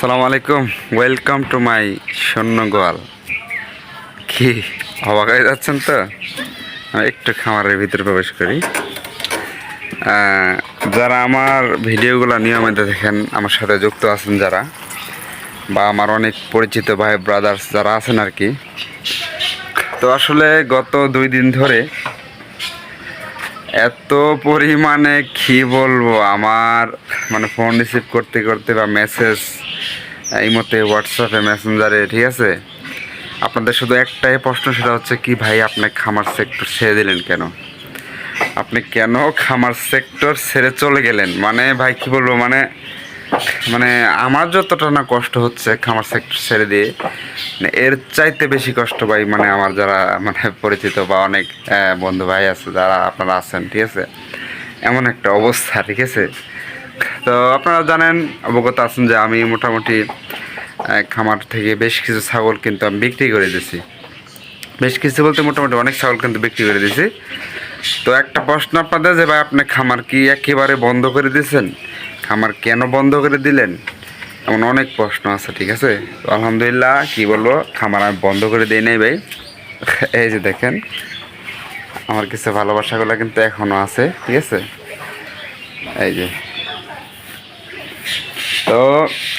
আসসালামু আলাইকুম। Welcome to my স্বর্ণ গোয়াল কি, অবাক হয়ে যাচ্ছেন তো? আমি একটু খামারের ভিতরে প্রবেশ করি। যারা আমার ভিডিওগুলো নিয়মিত দেখেন, আমার সাথে যুক্ত আছেন যারা, বা আমার অনেক পরিচিত ভাই ব্রাদার্স যারা আছেন আর কি। তো আসলে গত দুই দিন ধরে এত পরিমাণে কি বলব, আমার মানে ফোন রিসিভ করতে করতে বা মেসেজ এই মতে হোয়াটসঅ্যাপে মেসেঞ্জারে ঠিক আছে? আপনাদের শুধু একটাই প্রশ্ন, সেটা হচ্ছে কি ভাই, আপনি খামার সেক্টর ছেড়ে দিলেন কেন? আপনি কেন খামার সেক্টর ছেড়ে চলে গেলেন? মানে ভাই, কি বলব মানে মানে আমার যতটা না কষ্ট হচ্ছে খামার সেক্টর ছেড়ে দিয়ে মানে এর চাইতে বেশি কষ্ট ভাই মানে আমার যারা মানে পরিচিত বা অনেক বন্ধু ভাই আছে, যারা আপনারা আছেন, ঠিক আছে? এমন একটা অবস্থা, ঠিক আছে? তো আপনারা জানেন, অবগত আছেন যে আমি মোটামুটি খামার থেকে বেশ কিছু ছাগল কিন্তু আমি বিক্রি করে দিয়েছি বেশ কিছু বলতে মোটামুটি অনেক ছাগল কিন্তু বিক্রি করে দিয়েছি তো একটা প্রশ্ন আপনাদের যে, ভাই, আপনি খামার কি একেবারে বন্ধ করে দিয়েছেন? খামার কেন বন্ধ করে দিলেন? এমন অনেক প্রশ্ন আছে, ঠিক আছে? তো আলহামদুলিল্লাহ, কি বলব, খামার আমি বন্ধ করে দিই নাই, ভাই। এই যে দেখেন, আমার কিছু ভালোবাসাগুলো কিন্তু এখনও আছে, ঠিক আছে? এই যে তো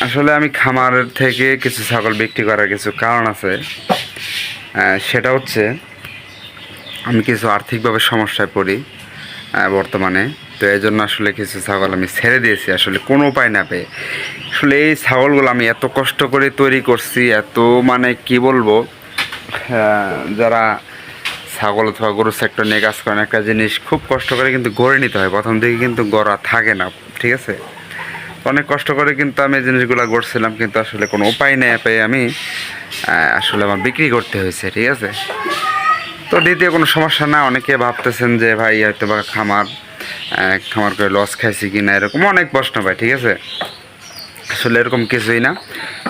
আসলে আমি খামার থেকে কিছু ছাগল বিক্রি করার কিছু কারণ আছে। সেটা হচ্ছে আমি কিছু আর্থিকভাবে সমস্যায় পড়ি বর্তমানে। তো এই জন্য আসলে কিছু ছাগল আমি ছেড়ে দিয়েছি, আসলে কোনো উপায় না পেয়ে। আসলে এই ছাগলগুলো আমি এত কষ্ট করে তৈরি করছি, এত মানে কি বলব যারা ছাগল অথবা গরু সেক্টর নিয়ে কাজ করেন, একটা জিনিস খুব কষ্ট করে কিন্তু গড়ে নিতে হয়। প্রথম দিকে কিন্তু গড়া থাকে না, ঠিক আছে? অনেক কষ্ট করে কিন্তু আমি এই জিনিসগুলো গড়ছিলাম, কিন্তু আসলে কোনো উপায় নেই পেয়ে আমি আসলে আমার বিক্রি করতে হয়েছে, ঠিক আছে? তো দ্বিতীয় কোনো সমস্যা না, অনেকে ভাবতেছেন যে ভাই হয়তো বা খামার খামার করে লস খাইছি কি না এরকম অনেক প্রশ্ন পাই ঠিক আছে? আসলে এরকম কিছুই না,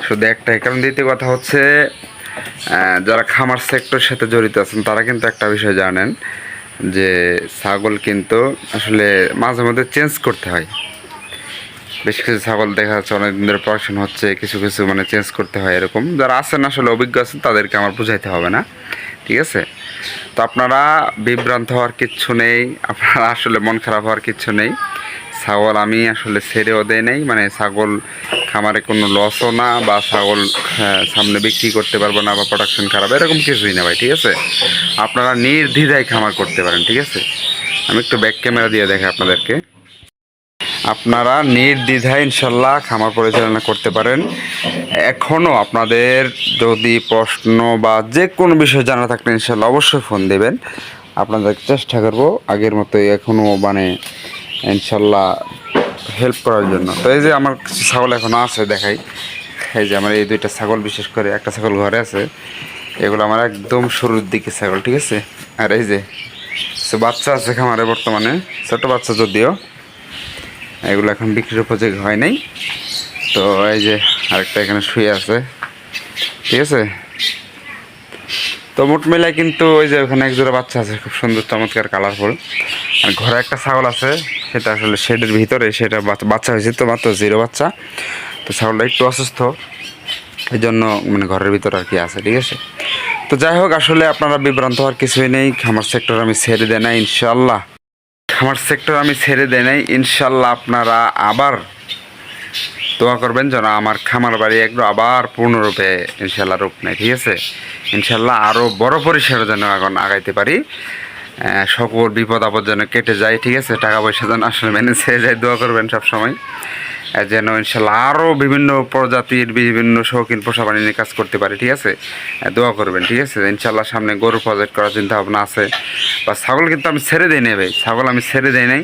শুধু একটাই, কারণ দ্বিতীয় কথা হচ্ছে যারা খামার সেক্টরের সাথে জড়িত আছেন, তারা কিন্তু একটা বিষয় জানেন যে ছাগল কিন্তু আসলে মাঝে মধ্যে চেঞ্জ করতে হয়। বেশ কিছু ছাগল দেখা যাচ্ছে অনেক দিন ধরে প্রোডাকশন হচ্ছে, কিছু কিছু মানে চেঞ্জ করতে হয় এরকম। যারা আছেন, আসলে অভিজ্ঞ আছেন, তাদেরকে আমার বুঝাইতে হবে না, ঠিক আছে? তো আপনারা বিভ্রান্ত হওয়ার কিচ্ছু নেই, আপনারা আসলে মন খারাপ হওয়ার কিচ্ছু নেই। ছাগল আমি আসলে ছেড়েও দেয় নেই মানে ছাগল খামারে কোনো লসও না, বা ছাগল সামনে বিক্রি করতে পারব না, বা প্রোডাকশন খারাপ, এরকম কিছুই না ভাই, ঠিক আছে? আপনারা নির্দ্বিধায় খামার করতে পারেন, ঠিক আছে? আমি একটু ব্যাক ক্যামেরা দিয়ে দেখে আপনাদেরকে। আপনারা নির্দ্বিধায় ইনশাল্লাহ খামার পরিচালনা করতে পারেন। এখনও আপনাদের যদি প্রশ্ন বা যে কোনো বিষয় জানা থাকলে ইনশাল্লাহ অবশ্যই ফোন দেবেন। আপনাদের চেষ্টা করব আগের মতোই এখনও মানে ইনশাল্লাহ হেল্প করার জন্য। তো এই যে আমার কিছু ছাগল এখনও আছে দেখাই। এই যে আমার এই দুইটা ছাগল বিশেষ করে, একটা ছাগল ঘরে আছে। এগুলো আমার একদম শুরুর দিকে ছাগল, ঠিক আছে? আর এই যে বাচ্চা আছে খামারে বর্তমানে, ছোট বাচ্চা যদিও। এগুলো এখন বিক্রির উপযোগী হয় নাই। তো এই যে আরেকটা এখানে শুয়ে আছে। ঠিক আছে? তো মোট মেলায় কিন্তু ওই যে ওখানে এক জোড়া বাচ্চা আছে, খুব সুন্দর, চমৎকার কালারফুল আর ঘরে একটা ছাগল আছে, সেটা আসলে শেডের ভিতরে, সেটা বাচ্চা- বাচ্চা হয়েছে তো মাত্র জিরো বাচ্চা। তো ছাগলটা একটু অসুস্থ এই জন্য মানে ঘরের ভিতরে আর কি আছে, ঠিক আছে? তো যাই হোক, আসলে আপনারা বিভ্রান্ত হওয়ার কিছুই নেই খামার সেক্টর আমি ছেড়ে দেয় না ইনশাল্লাহ খামার সেক্টর আমি ছেড়ে দেয় নাই, ইনশাল্লাহ আপনারা আবার দোয়া করবেন যেন আমার খামার বাড়ি একটু আবার পূর্ণরূপে ইনশাল্লাহ রূপ নেয়, ঠিক আছে? ইনশাল্লাহ আরও বড় পরিসরে যেন এখন আগাইতে পারি। সকল বিপদ আপদ যেন কেটে যায়, ঠিক আছে? টাকা পয়সা যেন আসলে ম্যানেজ হয়ে যায়, দোয়া করবেন সবসময়। যেন ইনশাল্লাহ আরও বিভিন্ন প্রজাতির বিভিন্ন শৌখিন পোষা প্রাণী নিয়ে কাজ করতে পারি, ঠিক আছে? দোয়া করবেন, ঠিক আছে? ইনশাল্লাহ সামনে গরু প্রজেক্ট করার চিন্তা ভাবনা আছে। বা ছাগল কিন্তু আমি ছেড়ে দিই নাই ভাই, ছাগল আমি ছেড়ে দিই নাই।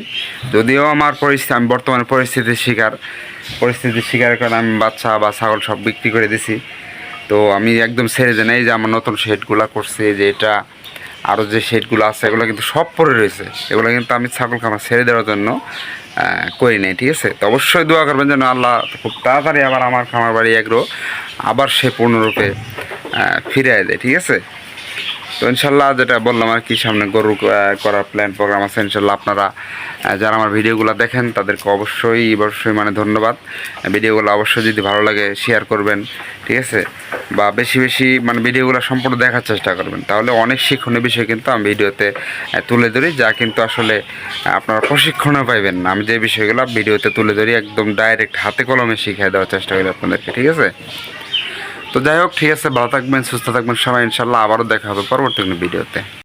যদিও আমার পরিস্থিতি, আমি বর্তমানে পরিস্থিতির শিকার। পরিস্থিতির শিকার কারণে আমি বাচ্চা বা ছাগল সব বিক্রি করে দিছি। তো আমি একদম ছেড়ে দিই নাই যে আমার নতুন শেডগুলো করছে, যে এটা আরও যে শেডগুলো আছে, এগুলো কিন্তু সব পরে রয়েছে। এগুলো কিন্তু আমি ছাগল খামার ছেড়ে দেওয়ার জন্য করি নাই, ঠিক আছে? তো অবশ্যই দোয়া করবেন যেন আল্লাহ খুব তাড়াতাড়ি আবার আমার খামার বাড়ি এগ্রো আবার সে পূর্ণরূপে ফিরে দেয়, ঠিক আছে? তো ইনশাল্লাহ যেটা বললাম আর কি, সামনে গরু করার প্ল্যান প্রোগ্রাম আছে, ইনশাল্লাহ আপনারা যারা আমার ভিডিওগুলো দেখেন তাদেরকে অবশ্যই অবশ্যই মানে ধন্যবাদ। ভিডিওগুলো অবশ্যই যদি ভালো লাগে শেয়ার করবেন, ঠিক আছে? বা বেশি বেশি মানে ভিডিওগুলো সম্পূর্ণ দেখার চেষ্টা করবেন। তাহলে অনেক শিক্ষণীয় বিষয় কিন্তু আমি ভিডিওতে তুলে ধরি, যা কিন্তু আসলে আপনারা প্রশিক্ষণও পাইবেন না। আমি যে বিষয়গুলো ভিডিওতে তুলে ধরি, একদম ডাইরেক্ট হাতে কলমে শিখিয়ে দেওয়ার চেষ্টা করি আপনাদেরকে, ঠিক আছে? তো যাই হোক, ঠিক আছে, ভালো থাকবেন, সুস্থ থাকবেন সবাই, ইনশাল্লাহ আবারও দেখা হবে পরবর্তী কোনো ভিডিওতে।